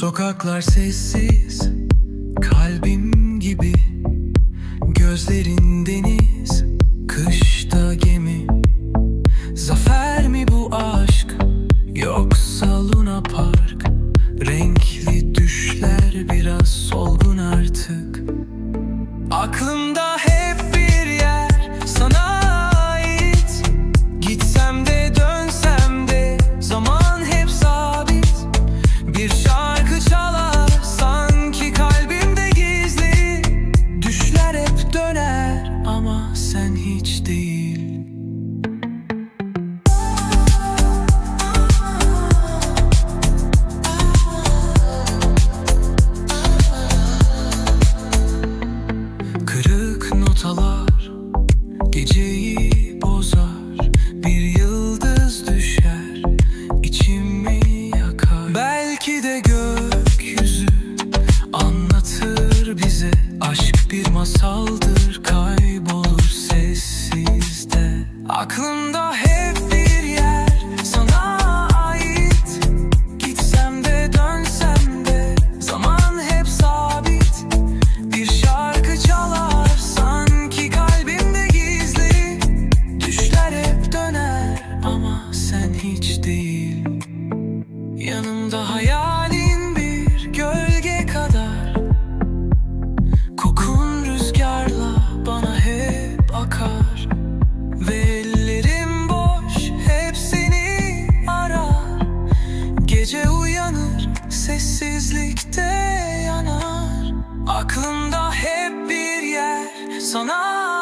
Sokaklar sessiz, kalbim gibi Gözlerin deniz, kışta Belki de gökyüzü anlatır bize. Aşk bir masaldır kaybolur sessizde. Aklımda hep bir yer sana ait. Gitsem de dönsem de zaman hep sabit. Bir şarkı çalar sanki kalbimde gizli. Düşler hep döner ama sen hiç değil Yanımda hayalin bir gölge kadar. Kokun rüzgarla bana hep akar. Ve ellerim boş hep seni arar. Gece uyanır sessizlikte yanar. Aklımda hep bir yer sana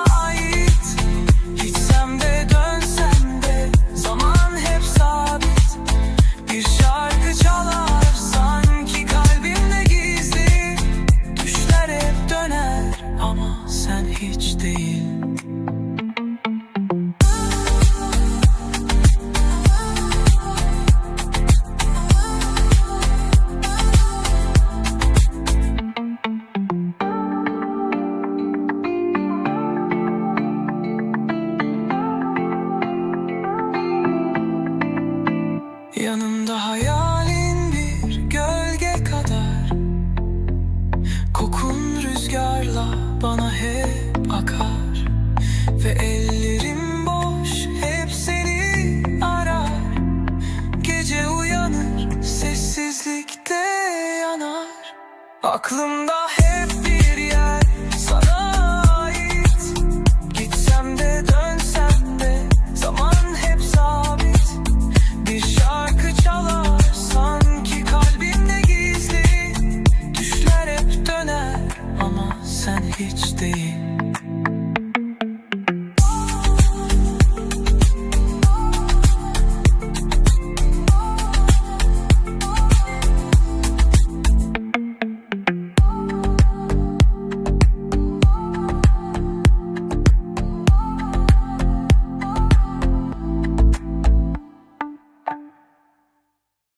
Yanımda hayalin bir gölge kadar. Kokun rüzgarla bana hep akar. Ve ellerim boş hep seni arar. Gece uyanır sessizlikte yanar. Aklımda hep usted.